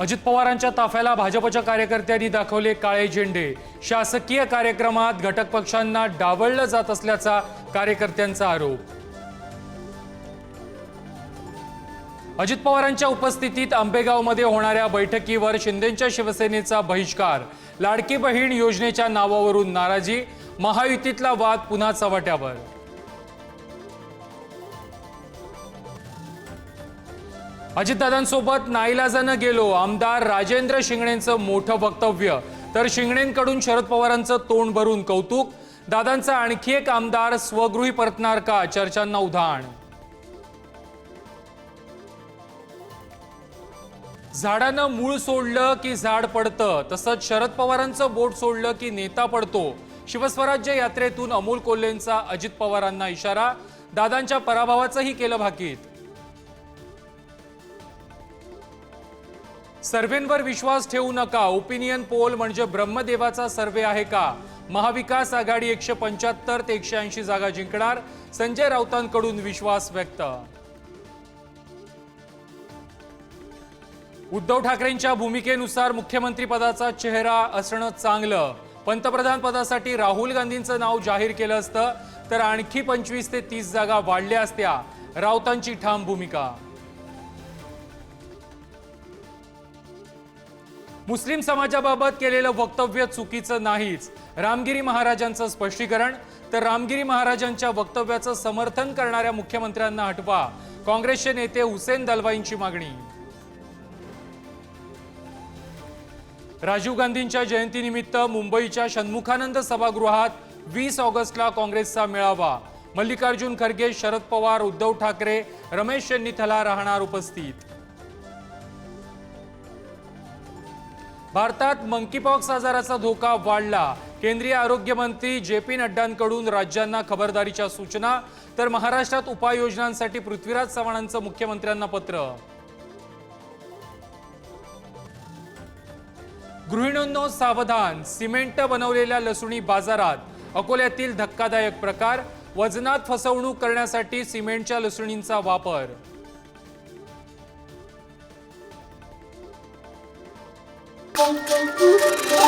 अजित पवारांच्या ताफ्याला भाजपच्या कार्यकर्त्यांनी दाखवले काळे झेंडे. शासकीय कार्यक्रमात घटक पक्षांना डावळलं जात असल्याचा कार्यकर्त्यांचा आरोप. अजित पवारांच्या उपस्थितीत आंबेगावमध्ये होणाऱ्या बैठकीवर शिंदेच्या शिवसेनेचा बहिष्कार. लाडकी बहीण योजनेच्या नावावरून नाराजी महायुतीतला वाद पुन्हा चव्हाट्यावर. अजितदादांसोबत नाईलाजानं गेलो. आमदार राजेंद्र शिंगणेंचं मोठं वक्तव्य. तर शिंगणेंकडून शरद पवारांचं तोंड भरून कौतुक. दादांचा आणखी एक आमदार स्वगृही परतणार का चर्चांना उधाण. झाडानं मूळ सोडलं की झाड पडतं. तसंच शरद पवारांचं बोट सोडलं की नेता पडतो. शिवस्वराज्य यात्रेतून अमोल कोल्हेंचा अजित पवारांना इशारा. दादांच्या पराभवाचंही केलं भाकीत. सर्व्हेंवर विश्वास ठेवू नका. ओपिनियन पोल म्हणजे ब्रह्मदेवाचा सर्वे आहे का? महाविकास आघाडी एकशे पंच्याहत्तर ते एकशे ऐंशी जागा जिंकणार. संजय राऊतांकडून विश्वास व्यक्त. उद्धव ठाकरेंच्या भूमिकेनुसार मुख्यमंत्री पदाचा चेहरा असणं चांगलं. पंतप्रधान पदासाठी राहुल गांधींचं नाव जाहीर केलं असतं तर आणखी पंचवीस ते तीस जागा वाढल्या असत्या. राऊतांची ठाम भूमिका. मुस्लिम समाजाबाबत केलेलं वक्तव्य चुकीचं नाहीच. रामगिरी महाराजांचं स्पष्टीकरण तर रामगिरी महाराजांच्या वक्तव्याचं समर्थन करणाऱ्या मुख्यमंत्र्यांना हटवा. काँग्रेसचे नेते हुसेन दलवाईंची मागणी. राजीव गांधींच्या जयंतीनिमित्त मुंबईच्या षण्मुखानंद सभागृहात वीस ऑगस्टला काँग्रेसचा मेळावा. मल्लिकार्जुन खरगे शरद पवार उद्धव ठाकरे रमेश चेन्नीथला राहणार उपस्थित. भारतात मंकीपॉक्स आजाराचा धोका वाढला. केंद्रीय आरोग्य मंत्री जे पी नड्डांकडून राज्यांना खबरदारीच्या सूचना तर महाराष्ट्रात उपाययोजनांसाठी पृथ्वीराज चव्हाणांचं मुख्यमंत्र्यांना पत्र. गृहिणींनो सावधान. सिमेंट बनवलेल्या लसुणी बाजारात अकोल्यातील धक्कादायक प्रकार. वजनात फसवणूक करण्यासाठी सिमेंटच्या लसुणींचा वापर. Música